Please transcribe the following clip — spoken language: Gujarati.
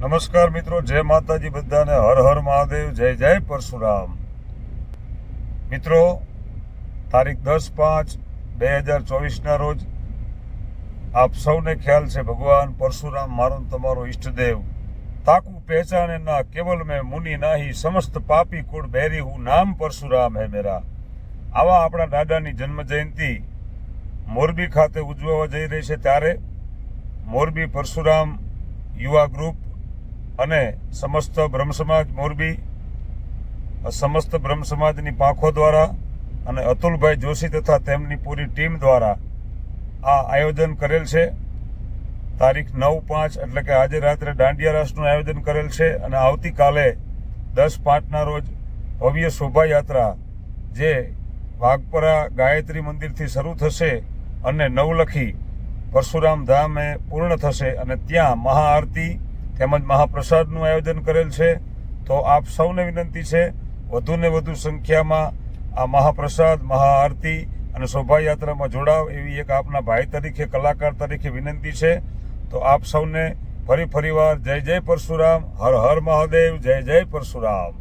નમસ્કાર મિત્રો, જય માતાજી બધાને, હર હર મહાદેવ, જય જય પરશુરામ. મિત્રો, તારીખ દસ પાંચ બે હજાર ચોવીસના રોજ આપ સૌને ખ્યાલ છે, ભગવાન પરશુરામ મારો તમારો ઈષ્ટદેવ. તાકુ પહેચાને ના, કેવલ મેં મુનિ નાહી, સમસ્ત પાપી કુળ બેરી હું, નામ પરશુરામ હે મેરા. આવા આપણા દાદાની જન્મ જયંતિ મોરબી ખાતે ઉજવવા જઈ રહી છે, ત્યારે મોરબી પરશુરામ યુવા ગ્રુપ અને સમસ્ત બ્રહ્મ સમાજ મોરબી સમસ્ત બ્રહ્મ સમાજની પાંખો દ્વારા અને અતુલભાઈ જોશી તથા તેમની પૂરી ટીમ દ્વારા આ આયોજન કરેલ છે. તારીખ નવ પાંચ, એટલે કે આજે રાત્રે દાંડિયા રાસનું આયોજન કરેલ છે અને આવતીકાલે દસ પાંચના રોજ ભવ્ય શોભાયાત્રા જે વાઘપરા ગાયત્રી મંદિરથી શરૂ થશે અને નવલખી પરશુરામ ધામે પૂર્ણ થશે અને ત્યાં મહાઆરતી તેમજ મહાપ્રસાદનું આયોજન કરેલ છે, તો આપ સૌને વિનંતી છે, વધુને વધુ સંખ્યામાં આ મહાપ્રસાદ, મહાઆરતી અને શોભાયાત્રામાં જોડાવ એવી એક આપના ભાઈ તરીકે, કલાકાર તરીકે વિનંતી છે. તો આપ સૌને ફરી ફરીવાર જય જય પરશુરામ, હર હર મહાદેવ, જય જય પરશુરામ.